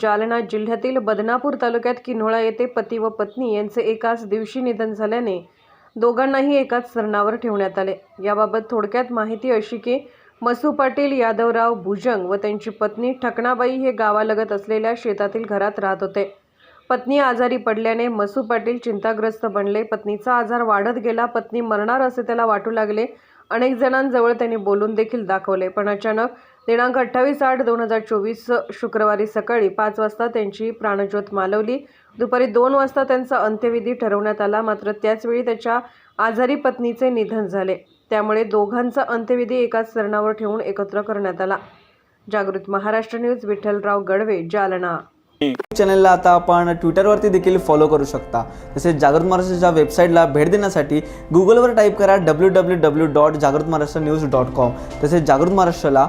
जालना जिल्ह्यातील बदनापूर तालुक्यात किन्होळा येथे पती व पत्नी यांचे एकाच दिवशी निधन झाल्याने दोघांनाही एकाच सरणावर ठेवण्यात आले. याबाबत थोडक्यात माहिती अशी की मसू पाटील यादवराव भुजंग व त्यांची पत्नी ठकणाबाई हे गावालगत असलेल्या शेतातील घरात राहत होते. पत्नी आजारी पडल्याने मसू पाटील चिंताग्रस्त बनले. पत्नीचा आजार वाढत गेला. पत्नी मरणार असे त्याला वाटू लागले. अनेक जणांजवळ त्यांनी बोलून देखील दाखवले पण अचानक दिनांक अठ्ठावीस आठ दोन हजार चोवीस शुक्रवारी सकाळी पाच वाजता त्यांची प्राणज्योत मालवली. दुपारी दोन वाजता त्यांचा अंत्यविधी ठरवण्यात आला. मात्र त्याचवेळी त्याच्या आजारी पत्नीचे निधन झाले. त्यामुळे दोघांचा अंत्यविधी एकाच चरणावर ठेवून एकत्र करण्यात आला. जागृत महाराष्ट्र न्यूज विठ्ठलराव गडवे जालना. चॅनलला आता आपण ट्विटरवरती देखील फॉलो करू शकता. तसेच जागृत महाराष्ट्राच्या वेबसाईटला भेट देण्यासाठी गुगलवर टाईप करा डब्ल्यू डब्ल्यू डब्ल्यू डॉट जागृत महाराष्ट्र न्यूज डॉट कॉम तसेच जागृत महाराष्ट्राला